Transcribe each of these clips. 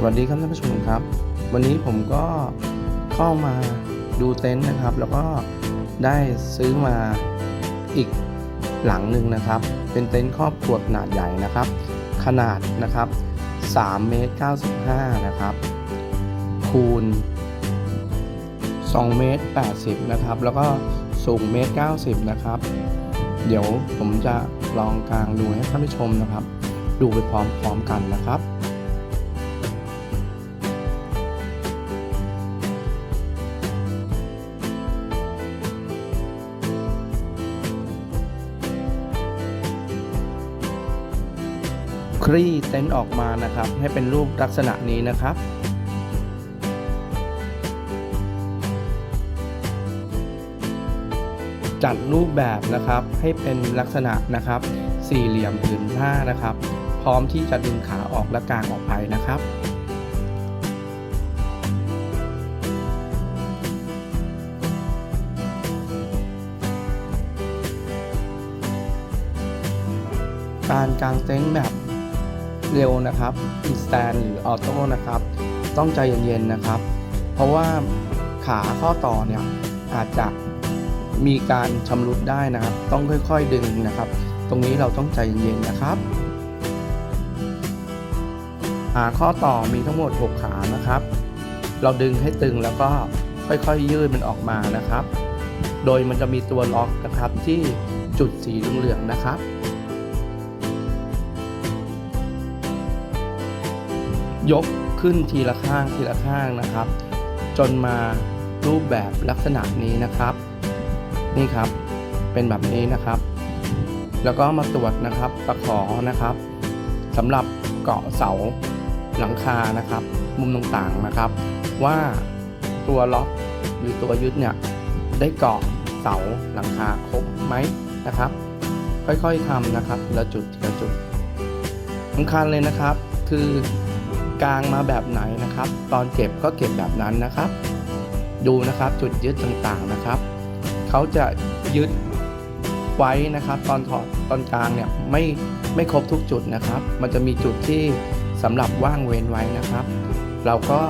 สวัสดีครับท่านผู้ชมครับ วันนี้ผมก็เข้ามาดูเต็นท์นะครับ แล้วก็ได้ซื้อมาอีกหลังหนึ่งนะครับ เป็นเต็นท์ครอบครัวขนาดใหญ่นะครับ ขนาดนะครับ3เมตร95นะครับ คูณ2เมตร80นะครับ แล้วก็สูงเมตร90นะครับ เดี๋ยวผมจะลองกลางดูให้ท่านผู้ชมนะครับ ดูไปพร้อมๆกันนะครับ คลี่เต็นท์ออกมานะครับ ให้เป็นรูปลักษณะนี้นะครับจัดรูปแบบนะครับให้เป็นลักษณะนะครับ สี่เหลี่ยมผืนผ้านะครับ พร้อมที่จะดึงขาออกและกางออกไปนะครับ การกางเต็นท์แบบ เร็วนะครับอินสแตนหรือออโต้นะครับ ต้องใจเย็นๆนะครับ เพราะว่าขาข้อต่อเนี่ยอาจจะมีการชำรุดได้นะครับ ต้องค่อยๆดึงนะครับ ตรงนี้เราต้องใจเย็นๆนะครับขาข้อต่อมีทั้งหมด 6 ขานะครับ เราดึงให้ตึงแล้วก็ค่อยๆยืดมันออกมานะครับ โดยมันจะมีตัวล็อกนะครับที่จุดสีเหลืองๆนะครับ ยกขึ้นทีละข้างทีละข้างนะครับ จนมารูปแบบลักษณะนี้นะครับ นี่ครับเป็นแบบนี้นะครับ แล้วก็มาตรวจนะครับตะขอนะครับสำหรับเกาะเสาหลังคานะครับ มุมต่างๆนะครับ ว่าตัวล็อกหรือตัวยึดเนี่ยได้เกาะเสาหลังคาครบไหมนะครับ ค่อยๆทำนะครับทีละจุดทีละจุดสำคัญเลยนะครับคือ กลางมาแบบไหนนะครับ ตอนเก็บก็เก็บแบบนั้นนะครับ ดูนะครับจุดยึดต่างๆนะครับ เขาจะยึดไว้นะครับตอนถอดตอนกลางเนี่ยไม่ไม่ครบทุกจุดนะครับ มันจะมีจุดที่สำหรับว่างเว้นไว้นะครับ เราก็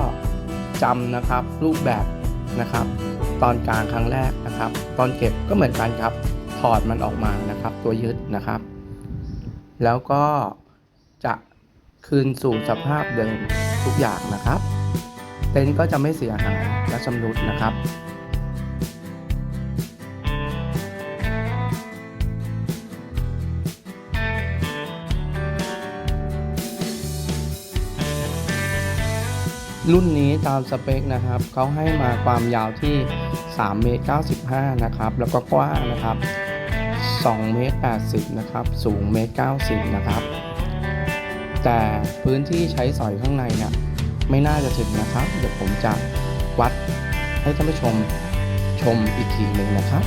จำนะครับรูปแบบนะครับ ตอนกลางครั้งแรกนะครับ ตอนเก็บก็เหมือนกันครับ ถอดมันออกมานะครับ ตัวยึดนะครับ แล้วก็ คืนสู่สภาพเดิมทุกอย่างนะครับ เต็นท์ก็จะไม่เสียหายและชำรุดนะครับรุ่นนี้ตามสเปคนะครับเขาให้มาความยาวที่3เมตร95 นะครับ แล้วก็กว้างนะครับ2เมตร80 นะครับ สูงเมตร90 นะครับ แต่พื้นที่ใช้สอยข้างในเนี่ยไม่น่าจะถึงนะครับ เดี๋ยวผมจะวัดให้ท่านผู้ชมชมอีกทีหนึ่งนะครับ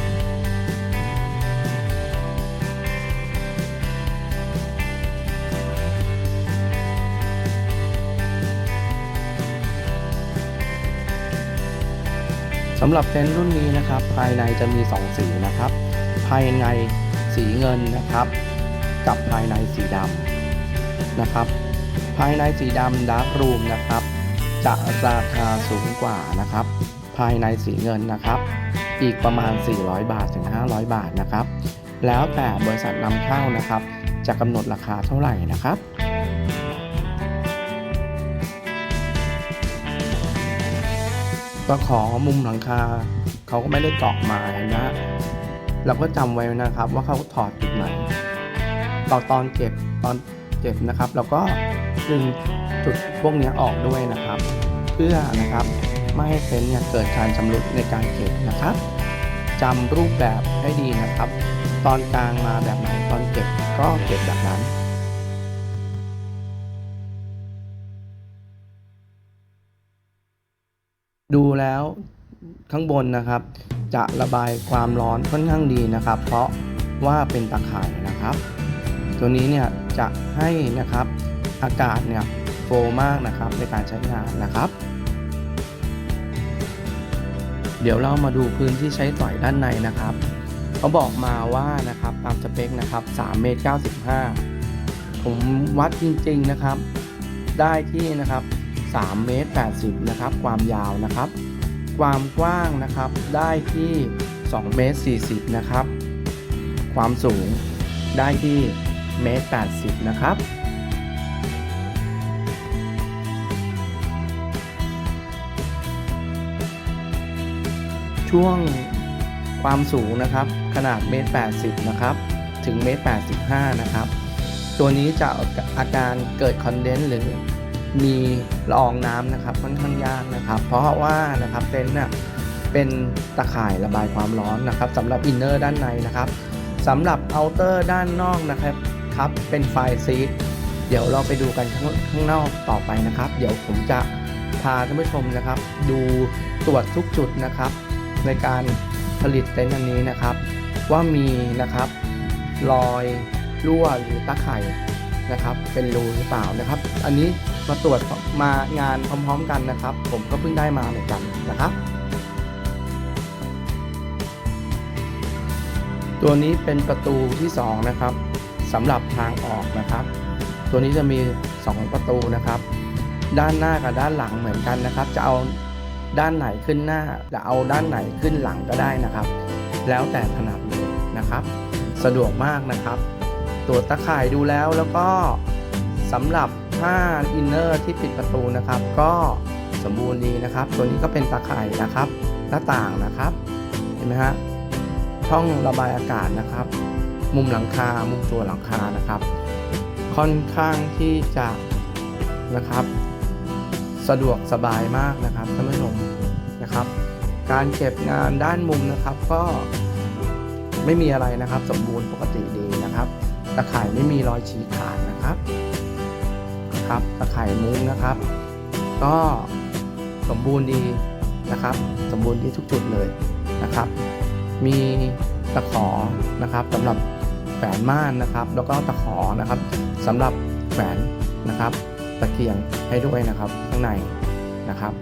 สำหรับเต็นท์รุ่นนี้นะครับ ภายในจะมี 2 สีนะครับ ภายในสีเงินนะครับ กับภายในสีดำ นะครับ ภายในสีดำดาร์กรูมนะครับ จะราคาสูงกว่านะครับ ภายในสีเงินนะครับ อีกประมาณ 400 บาทถึง 500 บาทนะครับ แล้วแต่บริษัทนำเข้านะครับ จะกำหนดราคาเท่าไหร่นะครับก็ขอมุมหลังคาเขาก็ไม่ได้เกาะมานะเราก็จำไว้นะครับว่าเขาถอดจุดไหนตอนตอนเก็บตอน เก็บนะครับเราก็ดึงจุดพวกนี้ออกด้วยนะครับ เพื่อนะครับไม่ให้เต็นเนี่ยเกิดการชำรุดในการเก็บนะครับจำรูปแบบให้ดีนะครับ ตอนกลางมาแบบไหนตอนเก็บก็เก็บแบบนั้นดูแล้วข้างบนนะครับ จะระบายความร้อนค่อนข้างดีนะครับ เพราะว่าเป็นตะข่ายนะครับ ตัวนี้เนี่ยจะให้นะครับอากาศเนี่ยโฟล์มากนะครับในการใช้งานนะครับ เดี๋ยวเรามาดูพื้นที่ใช้สอยด้านในนะครับเขาบอกมาว่านะครับตามสเปคนะครับ3เมตร95 ผมวัดจริงๆนะครับ ได้ที่นะครับ3เมตร80นะครับความยาวนะครับ ความกว้างนะครับได้ที่2เมตร40นะครับ ความสูงได้ที่ เมตร80นะครับ ช่วงความสูงนะครับ ขนาดเมตร80นะครับ ถึงเมตร85นะครับ ตัวนี้จะอาการเกิดคอนเดนซ์หรือมีละอองน้ำนะครับค่อนข้างยากนะครับ เพราะว่านะครับเต็นท์น่ะเป็นตะข่ายระบายความร้อนนะครับสำหรับอินเนอร์ด้านในนะครับสำหรับเอาเตอร์ด้านนอกนะครับ ครับ เป็นไฟซีดเดี๋ยวเราไปดูกันข้างข้างนอกต่อไปนะครับ เดี๋ยวผมจะพาท่านผู้ชมนะครับ ดูตรวจทุกจุดนะครับ ในการผลิตเต็นท์อันนี้นะครับ ว่ามีนะครับรอยรั่วหรือตะไคร่นะครับ เป็นรูหรือเปล่านะครับ อันนี้มาตรวจมางานพร้อมๆกันนะครับ ผมก็เพิ่งได้มาเหมือนกันนะครับตัวนี้เป็นประตูที่ 2 นะครับ สำหรับทางออกนะครับ ตัวนี้จะมี 2 ประตูนะครับ ด้านหน้ากับด้านหลังเหมือนกันนะครับ จะเอาด้านไหนขึ้นหน้าจะเอาด้านไหนขึ้นหลังก็ได้นะครับ แล้วแต่ถนัดเลยนะครับ สะดวกมากนะครับ ตัวตะข่ายดูแล้วแล้วก็สำหรับผ้าอินเนอร์ที่ปิดประตูนะครับ ก็สมบูรณ์ดีนะครับ ตัวนี้ก็เป็นตะข่ายนะครับ หน้าต่างนะครับ เห็นไหมฮะช่องระบายอากาศนะครับ มุมหลังคา มุมตัวหลังคานะครับ ค่อนข้างที่จะนะครับ สะดวกสบายมากนะครับท่านผู้ชมนะครับ การเก็บงานด้านมุมนะครับก็ไม่มีอะไรนะครับ สมบูรณ์ปกติดีนะครับตะข่ายไม่มีรอยฉีกขาดนะครับครับตะข่ายมุ้งนะครับ ก็สมบูรณ์ดีนะครับ สมบูรณ์ดีทุกจุดเลยนะครับ มีตะขอนะครับสำหรับ แขวนม่านนะครับ แล้วก็ตะขอนะครับสำหรับแขวนนะครับ ตะเกียงให้ด้วยนะครับข้างในนะครับ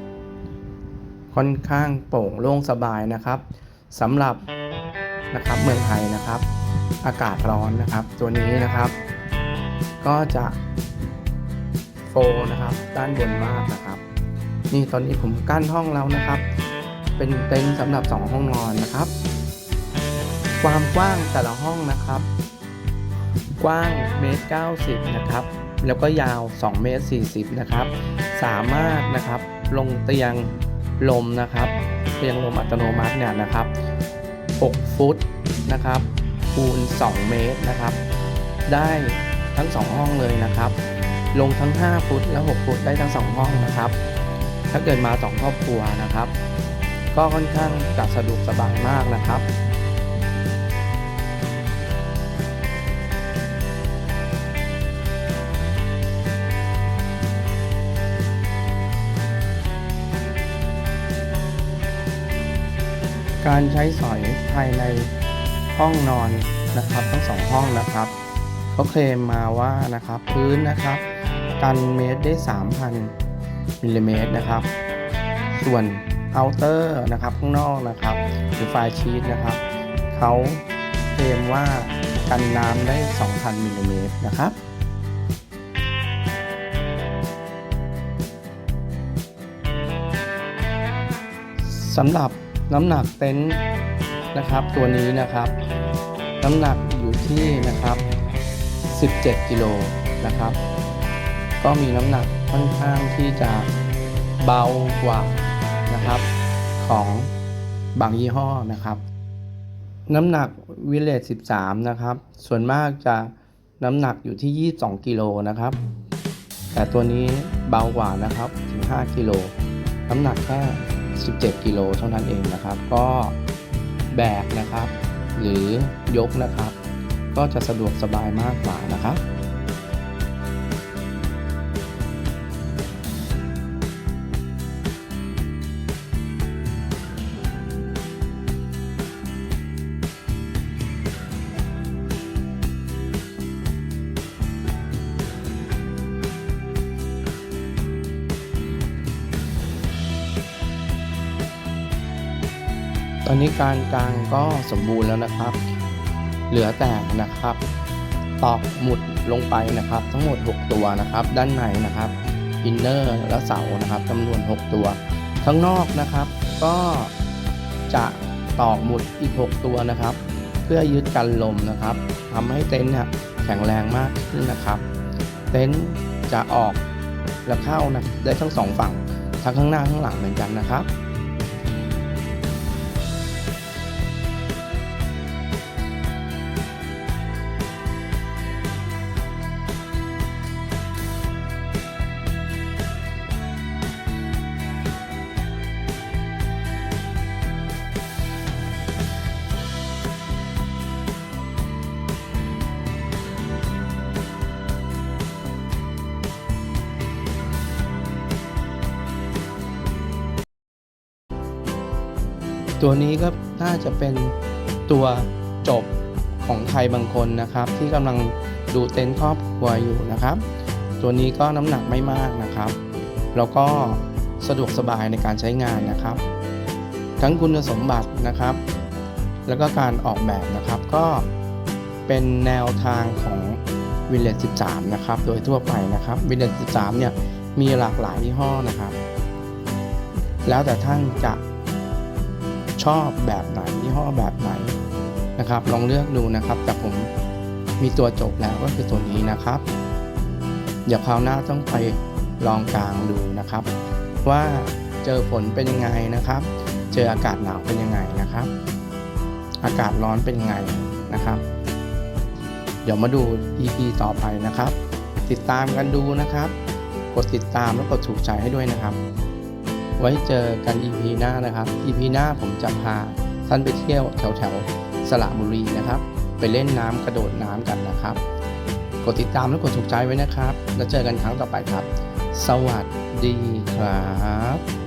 ค่อนข้างโปร่งโล่งสบายนะครับสำหรับนะครับเมืองไทยนะครับ อากาศร้อนนะครับ ตัวนี้นะครับ ก็จะโฟนะครับ ด้านบนมากนะครับ นี่ตอนนี้ผมกั้นห้องแล้วนะครับ เป็นเต็นท์สำหรับ 2 ห้องนอนนะครับ ความกว้างแต่ละห้องนะครับ กว้างเมตร90นะครับ แล้วก็ยาว2เมตร40นะครับ สามารถนะครับลงเตียงลมนะครับ เตียงลมอัตโนมัติเนี่ยนะครับ 6 ฟุตนะครับคูณ 2 เมตรนะครับ ได้ทั้ง 2 ห้องเลยนะครับ ลงทั้ง 5 ฟุตและ 6 ฟุตได้ทั้ง 2 ห้องนะครับ ถ้าเกิดมา 2 ครอบครัวนะครับ ก็ค่อนข้างจะสะดวกสบายมากนะครับ การใช้สอยภายในห้องนอนนะครับ ทั้งสองห้องนะครับเขาเคลมมาว่านะครับพื้นนะครับ กันเมตรได้ 3,000มิลลิเมตรนะครับ ส่วนเอาเตอร์นะครับข้างนอกนะครับ หรือไฟชีตนะครับเขาเคลมว่ากันน้ำได้ 2,000มิลลิเมตรนะครับสำหรับ น้ำหนักเต็นท์นะครับตัวนี้นะครับ น้ำหนักอยู่ที่นะครับ 17 กิโลนะครับ ก็มีน้ำหนักค่อนข้างที่จะเบากว่านะครับของบางยี่ห้อนะครับ น้ำหนักวิเลจ13 นะครับ ส่วนมากจะน้ำหนักอยู่ที่ 22 กิโลนะครับ แต่ตัวนี้เบากว่านะครับถึง 5 กิโล น้ำหนักแค่ 17 กิโลเท่านั้นเองนะครับ ก็แบกนะครับ หรือยกนะครับ ก็จะสะดวกสบายมากกว่านะครับ อนนี้การกลางก็สมบูรณ์แล้วนะครับ เหลือแต่นะครับ ตอกหมุดลงไปนะครับ ทั้งหมด 6 ตัวนะครับ ด้านในนะครับอินเนอร์และเสานะครับจำนวน 6 ตัว ข้างนอกนะครับ ก็จะตอกหมุดอีก 6 ตัวนะครับ เพื่อยึดกันลมนะครับทำให้เต็นท์แข็งแรงมากขึ้นนะครับ เต็นท์จะออกและเข้านะได้ทั้งสองฝั่งทั้งข้างหน้าข้างหลังเหมือนกันนะครับ ตัวนี้ก็น่าจะเป็นตัวจบของใครบางคนนะครับ ที่กำลังดูเต็นท์ครอบครัวอยู่นะครับ ตัวนี้ก็น้ำหนักไม่มากนะครับ แล้วก็สะดวกสบายในการใช้งานนะครับ ทั้งคุณสมบัตินะครับ แล้วก็การออกแบบนะครับก็เป็นแนวทางของ w i l l a g e 13 นะครับ โดยทั่วไปนะครับ w i l l a g e 13 เนี่ยมีหลากหลายยี่ห้อนะครับ แล้วแต่ท่านจะ ชอบแบบไหนยี่ห้อแบบไหนนะครับ ลองเลือกดูนะครับ แต่ผมมีตัวจบแล้วก็คือตัวนี้นะครับ เดี๋ยวคราวหน้าต้องไปลองกลางดูนะครับ ว่าเจอฝนเป็นยังไงนะครับ เจออากาศหนาวเป็นยังไงนะครับ อากาศร้อนเป็นยังไงนะครับ เดี๋ยวมาดู EP ต่อไปนะครับ ติดตามกันดูนะครับ กดติดตามแล้วกดถูกใจให้ด้วยนะครับ ไว้เจอกัน EP หน้านะครับ EP หน้าผมจะพาท่านไปเที่ยวแถวแถวๆสระบุรีนะครับ ไปเล่นน้ำกระโดดน้ำกันนะครับ กดติดตามและกดถูกใจไว้นะครับ แล้วเจอกันครั้งต่อไปครับ สวัสดีครับ